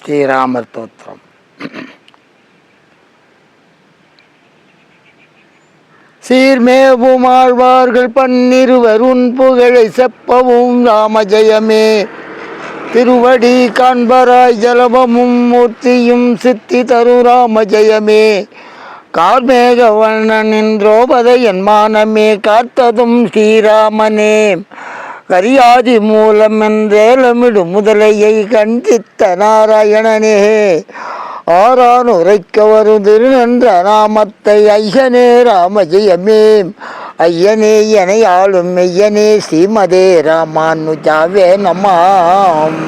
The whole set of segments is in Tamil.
ஸ்ரீராமர் தோத்திரம். சீர்மேவும் ஆழ்வார்கள் பன்னிருவர் புகழை செப்பவும் ராம ஜெயமே திருவடி காண்பராய் ஜலபமும் மூர்த்தியும் சித்தி தரு ராம ஜெயமே கார்மேக வண்ணனின் திரௌபதை என் மானமே காத்ததும் ஸ்ரீராமனே. கரியாதி மூலம் என்றேலமிடு முதலையை கண்டித்த நாராயணனே. ஆறான் உரைக்க வரும் திருநன்ற நாமத்தை ஐயனே ராமஜெயமே. ஐயனே என ஆளும் மெய்யனே ஸ்ரீமதே ராமானுஜாவே நமாம்.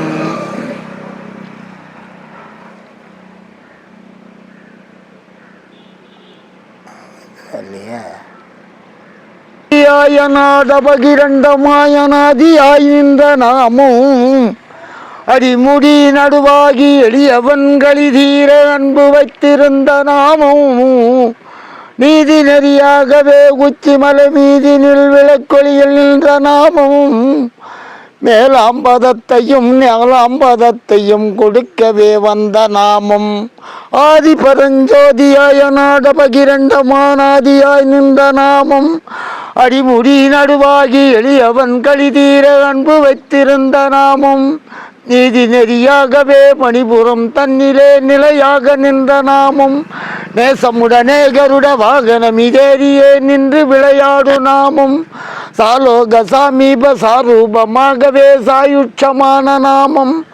இல்லையா? பகிரண்டமாயனாதியாய் நின்ற நாமும் அடிமுடி நடுவாகி எளியவன் தீர அன்பு வைத்திருந்த நாமும் நீதி நெறியாகவே உச்சிமலை மீதினில் விளக்கொலியில் நின்ற நாமும் மேலாம் பதத்தையும் மேலாம் பதத்தையும் கொடுக்கவே வந்த நாமும். ஆதி பரஞ்சோதியாய நாட பகிரண்டமானாதியாய் நின்ற நாமம். அடிமுடி நடுவாகி எளியவன் கழிதீர அன்பு வைத்திருந்த நாமம். நீதி நெறியாகவே மணிபுரம் தன்னிலே நிலையாக நின்ற நாமம். நேசமுடனே கருட வாகனம் இதேறியே நின்று விளையாடு நாமம். சாலோக சாமீப சாரூபமாகவே சாயுட்சமான நாமம்.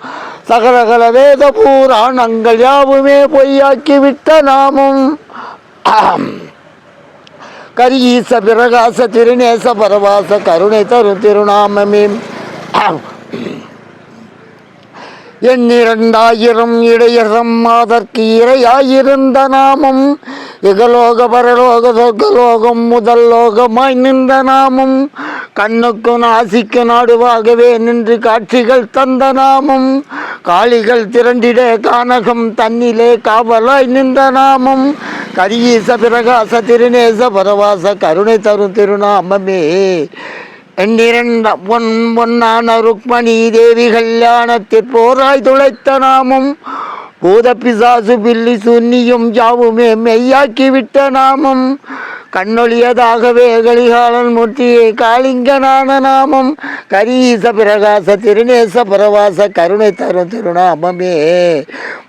சகலகல வேத பூராணங்கள் யாவுமே பொய்யாக்கிவிட்ட நாமம். கரியீச பிரகாச திருநேச பரவாச கருணை தரும் திருநாமமே. எண்ணிரண்டாயிரம் இடையகம் அதற்கு இரையாயிருந்த நாமம் இகலோக பரலோக சொர்க்கலோகம் முதல் லோகமாய் நின்ற நாமம் கண்ணுக்கு நாசிக்கு நாடுவாகவே நின்று காட்சிகள் தந்த நாமம் காளிகள் திரண்டிட கானகம் தன்னிலே காவலாய் நின்ற நாமம் கரியீச பிரகாச திருநேச பரவாச கருணை தரும் திருநாமமே. எண்ணிரண்ட பொன் பொன்னான ருக்மணி தேவி கல்யாணத்தில் போராய் துளைத்த நாமும். பூத பிசாசு பில்லி சுன்னியும் ஜாவுமே மெய்யாக்கி விட்ட நாமும். கண்ணொழியதாகவே கலிகாலன் மூர்த்தியே காளிங்கனான நாமம். கரீச பிரகாச திருநேச பரவாச கருணை தரும் திருநாமமே.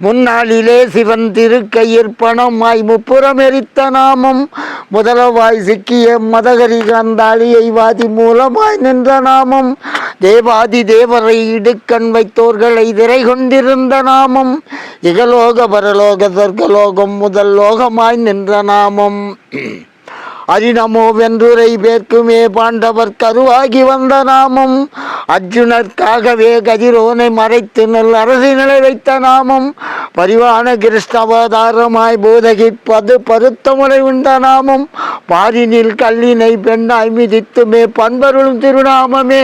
முன்னாளிலே சிவன் திருக்கையிற்பணமாய் முப்புறம் எரித்த நாமம். முதலவாய் சிக்கிய மதகரி கந்தாளியை வாதி மூலமாய் நின்ற நாமம். தேவாதி தேவரை இடுக்கண் வைத்தோர்களை திரை கொண்டிருந்த நாமம். இகலோக பரலோக சொர்க்கலோகம் முதல் லோகமாய் நின்ற நாமம். அரிநமோ வென்றுரை பேர்க்குமே பாண்டவர் கருவாகி வந்த நாமம். அர்ஜுனர்க்காகவே கதிரோனை மறைத்து நல் அரசினலை வைத்த நாமம். பரிவான கிருஷ்ணவதாரமாய் போதகிப்பது பருத்தமுறை உண்ட நாமம். பாரினில் கல்லினை பெண்ணாய் மிதித்துமே பண்பருளும் திருநாமமே.